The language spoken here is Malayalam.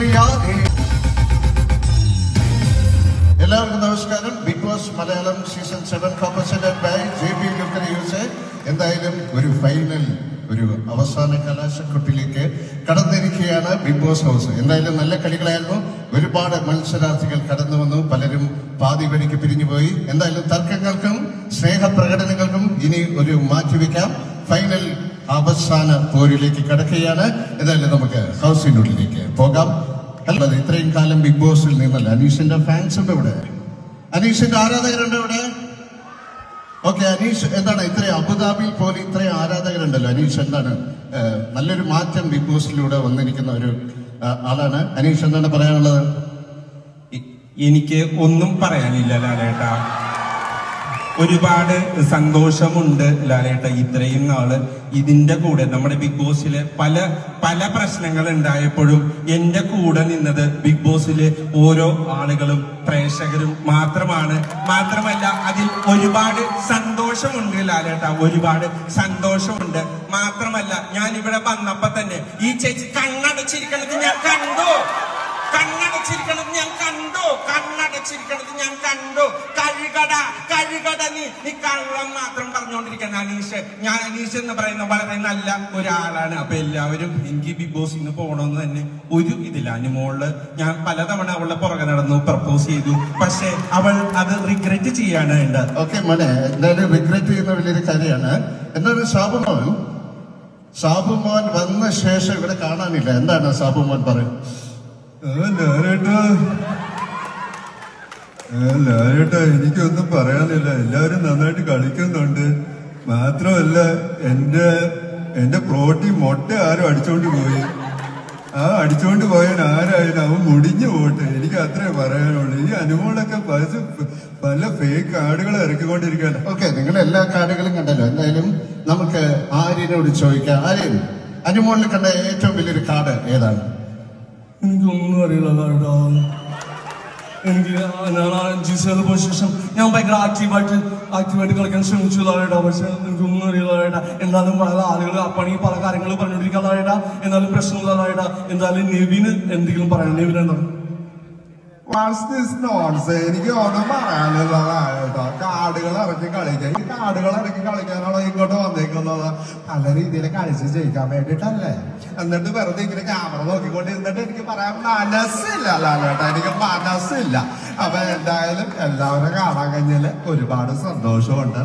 തിരിച്ചറിയാതെ എല്ലാവർക്കും നമസ്കാരം. Big Boss Malayalam season seven compensated by J ലുക്കർ use. എന്തായാലും ഒരു ഫൈനൽ ഒരു അവസാന കലാശക്കൊട്ടിലേക്ക് കടന്നിരിക്കുകയാണ് ബിഗ് ബോസ് ഹൗസ്. എന്തായാലും നല്ല കളികളായിരുന്നു. ഒരുപാട് മത്സരാർത്ഥികൾ കടന്നു വന്നു. പലരും പാതി വഴിക്ക് പിരിഞ്ഞുപോയി എന്തായാലും തർക്കങ്ങൾക്കും സ്നേഹപ്രകടനങ്ങൾക്കും ഇനി ഒരു മാറ്റിവെക്കാം. ഫൈനൽ അവസാന പോരിലേക്ക് കിടക്കുകയാണ്. എന്തായാലും നമുക്ക് ഹൗസിനുള്ളിലേക്ക് പോകാം. അല്ലത് ഇത്രയും കാലം ബിഗ് ബോസിൽ നിന്നല്ല അനീഷിന്റെ ഫാൻസ് ഉണ്ട് ഇവിടെ. അനീഷിന്റെ ആരാധകരുണ്ട് ഇവിടെ? ഓക്കെ അനീഷ് എന്താണ് ഇത്രയും അബുദാബിയിൽ പോലും ഇത്രയും ആരാധകരുണ്ടല്ലോ? അനീഷ് എന്താണ് നല്ലൊരു മാറ്റം ബിഗ് ബോസിലൂടെ വന്നിരിക്കുന്ന ഒരു ആളാണ്. അനീഷ് എന്താണ് പറയാനുള്ളത്? എനിക്ക് ഒന്നും പറയാനില്ല ലാലേട്ട. ഒരുപാട് സന്തോഷമുണ്ട് ലാലേട്ട ഇത്രയും നാൾ ഇതിന്റെ കൂടെ. നമ്മുടെ ബിഗ് ബോസിലെ പല പല പ്രശ്നങ്ങൾ ഉണ്ടായപ്പോഴും എന്റെ കൂടെ നിന്നത് ബിഗ് ബോസിലെ ഓരോ ആളുകളും പ്രേക്ഷകരും മാത്രമാണ്. മാത്രമല്ല അതിൽ ഒരുപാട് സന്തോഷമുണ്ട് ലാലേട്ട ഒരുപാട് സന്തോഷമുണ്ട്. മാത്രമല്ല ഞാൻ ഇവിടെ വന്നപ്പോ തന്നെ ഈ ചേച്ചി കണ്ണടച്ചിരിക്കണത് ഞാൻ കണ്ടു. കണ്ണടച്ചിരിക്കണത് ഞാൻ കണ്ടു. കണ്ണടച്ചിരിക്കണത് ഞാൻ കണ്ടു. കഴുകട. കഴുകട നീ നീ കള്ളം മാത്രം പറഞ്ഞുകൊണ്ടിരിക്കണം അനീഷ്. ഞാൻ അനീഷ് എന്ന് പറയുന്ന വളരെ നല്ല ഒരാളാണ്. അപ്പൊ എല്ലാവരും എനിക്ക് ബിഗ് ബോസ് ഇന്ന് പോകണമെന്ന് തന്നെ ഒരു ഇതില്ല. അനുമോൾ ഞാൻ പലതവണ അവളുടെ പുറകെ നടന്നു പ്രപ്പോസ് ചെയ്തു. പക്ഷെ അവൾ അത് റിഗ്രറ്റ് ചെയ്യാണ് ഉണ്ട് ഓക്കെ മോനെ എന്തായാലും റിഗ്രറ്റ് ചെയ്യുന്ന വലിയൊരു കാര്യമാണ്. എന്താണ് സാബുമോൻ? സാബുമോൻ വന്ന ശേഷം ഇവിടെ കാണാനില്ല. എന്താണ് സാബുമോൻ പറയും? ലാലേട്ടാ എനിക്കൊന്നും പറയാനില്ല. എല്ലാവരും നന്നായിട്ട് കളിക്കുന്നുണ്ട്. മാത്രമല്ല എന്റെ എന്റെ പ്രോട്ടീൻ മൊട്ട ആരും അടിച്ചോണ്ട് പോയി. ആ അടിച്ചോണ്ട് പോയാൽ ആരായാലും അവൻ മുടിഞ്ഞു പോട്ടെ. എനിക്ക് അത്രേ പറയാനുള്ളൂ. ഈ അനുമോളൊക്കെ പല പല ഫേക്ക് കാർഡുകൾ ഇറക്കിക്കൊണ്ടിരിക്കുകയാണ്. ഓക്കെ നിങ്ങൾ എല്ലാ കാർഡുകളും കണ്ടല്ലോ. എന്തായാലും നമുക്ക് ആര്യനോട് ചോദിക്കാം. ആര്യൻ അനുമോളിൽ കണ്ട ഏറ്റവും വലിയൊരു കാർഡ് ഏതാണ്? എനിക്കൊന്നും അറിയില്ല ശേഷം ഞാൻ ഭയങ്കര ആക്റ്റീവായിട്ട് ആക്റ്റീവായിട്ട് കളിക്കാൻ ശ്രമിച്ചു കേട്ടോ പക്ഷെ എനിക്കൊന്നും എന്നാലും പല ആളുകൾ അപ്പണി പല കാര്യങ്ങൾ പറഞ്ഞുകൊണ്ടിരിക്കാതായിട്ടാ എന്നാലും പ്രശ്നമില്ലാതായിട്ടാ എന്തായാലും നെവിന് എന്തെങ്കിലും പറയണം. നെവിൻ എന്താണ് വാട്സ് ദിസ് നോട്ട്സ് എനിക്ക് ഒന്നും പറയാനുള്ളതാണ് കേട്ടോ. കാർഡുകൾ ഇറക്കി കളിക്കാൻ. ഈ കാർഡുകൾ ഇറക്കി കളിക്കാനുള്ള ഇങ്ങോട്ട് വന്നേക്കുന്നത്? നല്ല രീതിയിൽ കളിച്ച് ജയിക്കാൻ വേണ്ടിട്ടല്ലേ? എന്നിട്ട് വെറുതെ ഇങ്ങനെ ക്യാമറ നോക്കിക്കൊണ്ട് ഇരുന്നിട്ട് എനിക്ക് പറയാൻ മനസ്സില്ല ലാലേട്ടാ. എനിക്ക് മനസ്സില്ല. അപ്പൊ എന്തായാലും എല്ലാവരും കാണാൻ കഴിഞ്ഞാൽ ഒരുപാട് സന്തോഷമുണ്ട്.